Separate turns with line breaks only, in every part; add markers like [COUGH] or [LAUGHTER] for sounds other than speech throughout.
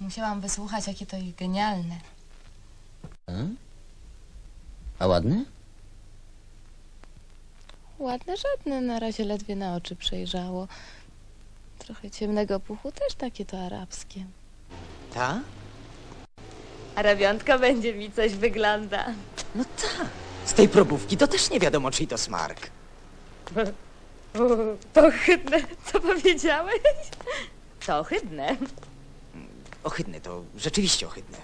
Musiałam wysłuchać, jakie to ich genialne.
A, A ładny?
Ładne żadne, na razie ledwie na oczy przejrzało. Trochę ciemnego puchu, też takie to arabskie.
Ta?
Arabiantka będzie mi coś wygląda.
No ta. Z tej probówki to też nie wiadomo, czyj to smark. [LAUGHS]
To ohydne, co powiedziałeś? To ohydne.
Ohydne to rzeczywiście ohydne.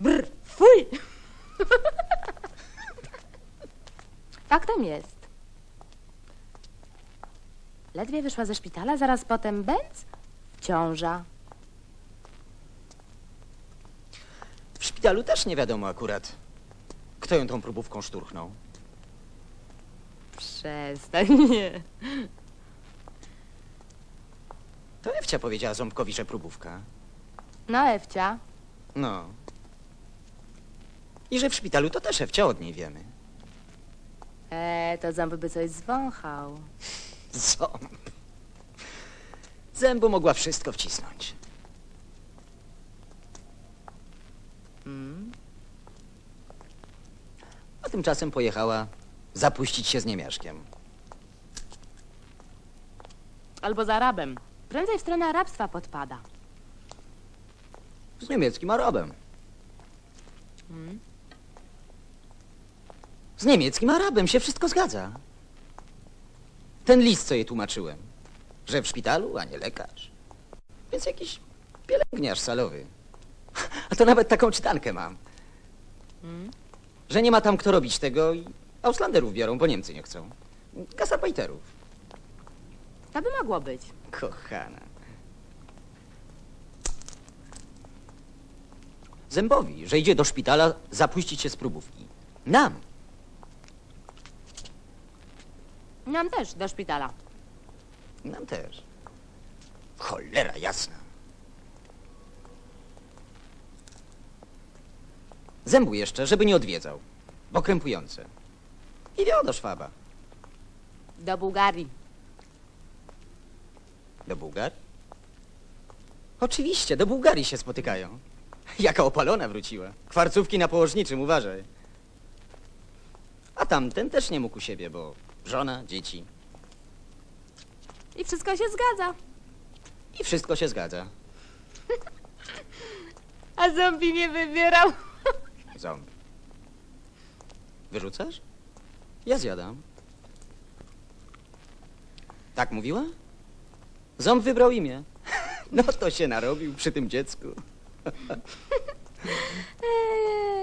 Brr, fuj! [LAUGHS] Faktem jest. Ledwie wyszła ze szpitala, zaraz potem bęc ciąża.
W szpitalu też nie wiadomo akurat, kto ją tą próbówką szturchnął.
Przestań, [LAUGHS] nie.
To Ewcia powiedziała Ząbkowi, że próbówka.
No, Ewcia.
No. I że w szpitalu to też Ewcia od niej wiemy.
E, to ząb by coś zwąchał.
Ząb. Zębu mogła wszystko wcisnąć.
Mm.
A tymczasem pojechała zapuścić się z niemiaszkiem.
Albo z Arabem. Prędzej w stronę arabstwa podpada.
Z niemieckim Arabem.
Mm.
Z niemieckim Arabem się wszystko zgadza. Ten list, co jej tłumaczyłem, że w szpitalu, a nie lekarz. Więc jakiś pielęgniarz salowy. [LAUGHS] A to nawet taką czytankę mam.
Mm.
Że nie ma tam kto robić tego i Auslanderów biorą, bo Niemcy nie chcą. Gasarbajterów.
To by mogło być.
Kochana. Zębowi, że idzie do szpitala zapuścić się z próbówki. Nam.
Nam też do szpitala.
Nam też. Cholera jasna. Zębu jeszcze, żeby nie odwiedzał. Bo krępujące. I do Szwaba.
Do Bułgarii.
Do Bułgarii? Oczywiście, do Bułgarii się spotykają. Jaka opalona wróciła. Kwarcówki na położniczym, uważaj. A tamten też nie mógł u siebie, bo żona, dzieci.
I wszystko się zgadza.
I wszystko się zgadza. [LAUGHS]
A zombie nie wybierał. [LAUGHS]
Ząb. Wyrzucasz? Ja zjadam. Tak mówiła? Ząb wybrał imię. [LAUGHS] No to się narobił przy tym dziecku.
呵呵呵